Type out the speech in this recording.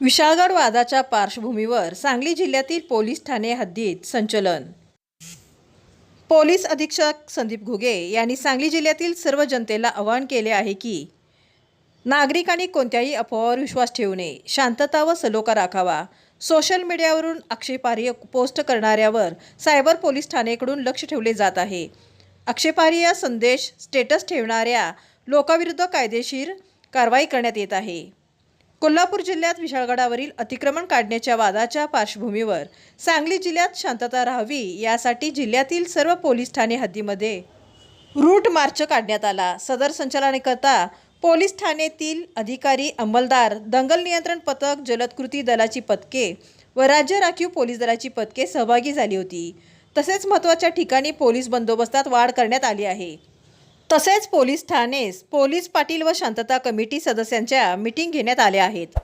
विशाळगड वादाच्या पार्श्वभूमीवर सांगली जिल्ह्यातील पोलीस ठाणे हद्दीत संचलन. पोलीस अधीक्षक संदीप घुगे यांनी सांगली जिल्ह्यातील सर्व जनतेला आवाहन केले आहे की नागरिकांनी कोणत्याही अफवावर विश्वास ठेवू नये शांतता व सलोखा राखावा. सोशल मीडियावरून आक्षेपार्ह पोस्ट करणाऱ्यावर सायबर पोलीस ठाणेकडून लक्ष ठेवले जात आहे. आक्षेपार्ह संदेश स्टेटस ठेवणाऱ्या लोकांविरुद्ध कायदेशीर कारवाई करण्यात येत आहे. कोल्हापूर जिल्ह्यात विशाळगडावरील अतिक्रमण काढण्याच्या वादाच्या पार्श्वभूमीवर सांगली जिल्ह्यात शांतता राहावी यासाठी जिल्ह्यातील सर्व पोलीस ठाणे हद्दीमध्ये रूट मार्च काढण्यात आला. सदर संचालनाकरता पोलीस ठाण्यातील अधिकारी अंमलदार दंगल नियंत्रण पथक जलद कृती दलाची पथके व राज्य राखीव पोलीस दलाची पथके सहभागी झाली होती. तसेच महत्त्वाच्या ठिकाणी पोलीस बंदोबस्तात वाढ करण्यात आली आहे. तसेच पोलीस ठाणेस पोलीस पाटील व शांतता कमिटी सदस्यांच्या मीटिंग घेण्यात आल्या आहेत.